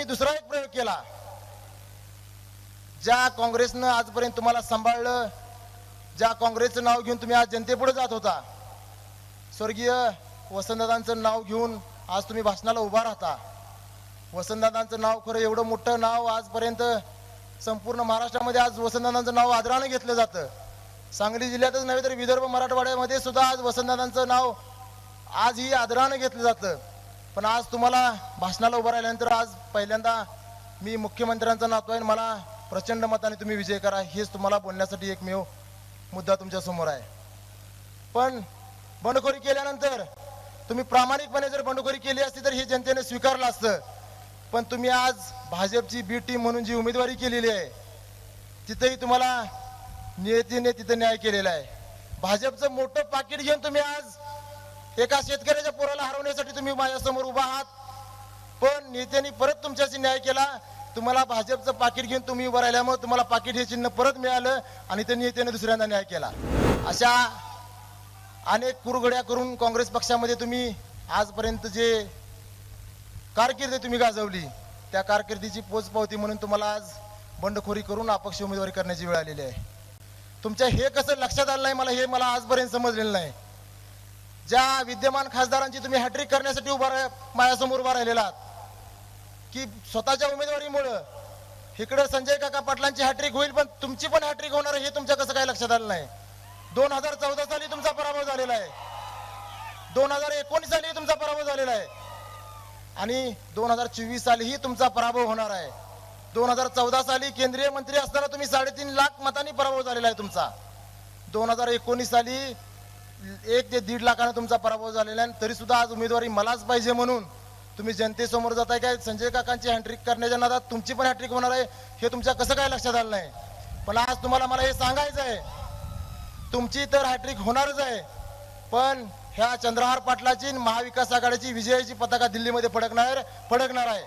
मी दुसरा एक प्रयोग केला. ज्या काँग्रेसनं आजपर्यंत तुम्हाला सांभाळलं ज्या काँग्रेसचं नाव घेऊन तुम्ही आज जनतेपुढे जात होता स्वर्गीय वसंतदादांचं नाव घेऊन आज तुम्ही भाषणाला उभा राहता. वसंतदादांचं नाव खरं एवढं मोठं नाव आजपर्यंत संपूर्ण महाराष्ट्रामध्ये आज वसंतदादांचं नाव आदरानं घेतलं जातं. सांगली जिल्ह्यातच नव्हे तर विदर्भ मराठवाड्यामध्ये सुद्धा आज वसंतदादांचं नाव आजही आदरानं घेतलं जातं. पण आज तुम्हाला भाषणाला उभं राहिल्यानंतर आज पहिल्यांदा मी मुख्यमंत्र्यांचा नातो आहे आणि मला प्रचंड मताने तुम्ही विजय करा हेच तुम्हाला बोलण्यासाठी एकमेव मुद्दा तुमच्यासमोर आहे. पण बंडखोरी केल्यानंतर तुम्ही प्रामाणिकपणे जर बंडखोरी केली असती तर हे जनतेने स्वीकारलं असतं. पण तुम्ही आज भाजपची बी टीम म्हणून जी उमेदवारी केलेली आहे तिथेही तुम्हाला नियतीने तिथे न्याय केलेला आहे. भाजपचं मोठं पाकिट घेऊन तुम्ही आज एका शेतकऱ्याच्या पोराला हरवण्यासाठी तुम्ही माझ्यासमोर उभा आहात. पण नेत्यांनी परत तुमच्याशी न्याय केला. तुम्हाला भाजपचं पाकिट घेऊन तुम्ही उभं राहिल्यामुळे तुम्हाला पाकिट हे चिन्ह परत मिळालं आणि त्या नेत्याने दुसऱ्यांदा न्याय केला. अशा अनेक कुरघड्या करून काँग्रेस पक्षामध्ये तुम्ही आजपर्यंत जे कारकिर्दी तुम्ही गाजवली त्या कारकिर्दीची पोचपावती म्हणून तुम्हाला आज बंडखोरी करून अपक्ष उमेदवारी करण्याची वेळ आलेली आहे. तुमच्या हे कसं लक्षात आलं नाही मला हे मला आजपर्यंत समजलेलं नाही. ज्या विद्यमान खासदारांची तुम्ही हॅट्रिक करण्यासाठी उभा राह- माझ्यासमोर उभा राहिलेला आहात की स्वतःच्या उमेदवारीमुळं इकडे संजय काका पाटलांची हॅट्रिक होईल पण तुमची पण हॅट्रिक होणार आहे हे तुमच्या कसं काय लक्षात आलं नाही. दोन हजार चौदा साली तुमचा पराभव झालेला आहे. दोन हजार एकोणीस साली तुमचा पराभव झालेला आहे. आणि दोन हजार चोवीस सालीही तुमचा पराभव होणार आहे. दोन हजार चौदा साली केंद्रीय मंत्री असताना तुम्ही साडेतीन लाख मतांनी पराभव झालेला आहे तुमचा. दोन हजार एकोणीस साली एक ते दीड लाखानं तुमचा पराभव झालेला आहे. तरी सुद्धा आज उमेदवारी मलाच पाहिजे म्हणून तुम्ही जनतेसमोर जाताय काय? संजय काकांची हॅट्रिक करण्याच्या नादात तुमची पण हॅट्रिक होणार आहे. हे तुमच्या कसं काय लक्षात आलं नाही? पण आज तुम्हाला मला हे सांगायचं आहे. तुमची तर हॅट्रिक होणारच आहे. पण ह्या चंद्रहार पाटलाची महाविकास आघाडीची विजयाची पताका दिल्लीमध्ये फडकणार फडकणार आहे.